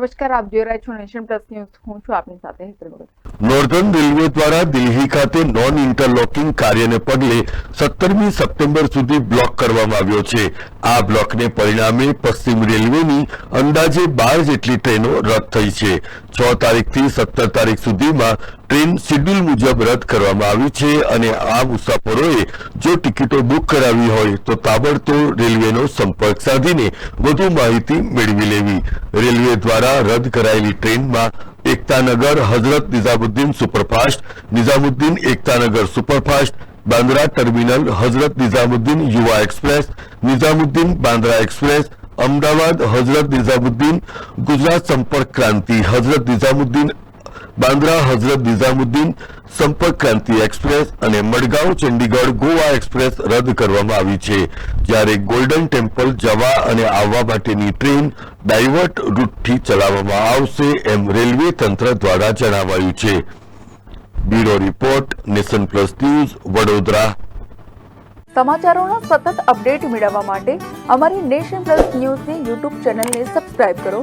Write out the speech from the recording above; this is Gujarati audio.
નમસ્કાર, આપ જોઈ રહ્યા છો નેશન પ્લસ ન્યૂઝ. હું છું આપની સાથે હેતલ નોર્ધન રેલવે દ્વારા દિલ્હી ખાતે નોન ઇન્ટરલોકિંગ કાર્યને પગલે સત્તરમી સપ્ટેમ્બર સુધી બ્લોક કરવામાં આવ્યો છે. આ બ્લોકને પરિણામે પશ્ચિમ રેલવેની અંદાજે બાર જેટલી ટ્રેનો રદ થઈ છે. છ તારીખથી સત્તર તારીખ સુધીમાં ટ્રેન શેડ્યુલ મુજબ રદ કરવામાં આવી છે અને આ મુસાફરોએ જો ટિકિટો બુક કરાવી હોય તો તાબડતોડ રેલવેનો સંપર્ક સાધીને વધુ માહિતી મેળવી લેવી. રેલવે દ્વારા રદ કરાયેલી ટ્રેનમાં Ektanagar Hazrat Nizamuddin superfast, Nizamuddin Ektanagar superfast, Bandra terminal Hazrat Nizamuddin Yuva express, Nizamuddin Bandra express, Ahmedabad Hazrat Nizamuddin, Gujarat Sampark Kranti Hazrat Nizamuddin Bandra Hazrat Nizamuddin સંપર્ક ક્રાંતિ એક્સપ્રેસ અને મડગાંવ ચંડીગઢ ગોવા એક્સપ્રેસ રદ કરવામાં આવી છે, જ્યારે ગોલ્ડન ટેમ્પલ જવા અને આવવા માટેની ટ્રેન ડાયવર્ટ રૂટથી ચલાવવામાં આવશે એમ રેલવે તંત્ર દ્વારા જણાવાયું છે. Bureau report, nation plus news, Vadodara. સમાચારોના સતત અપડેટ મેળવવા માટે અમારી નેશન પ્લસ ન્યૂઝની યુટ્યુબ ચેનલને સબસ્ક્રાઇબ કરો.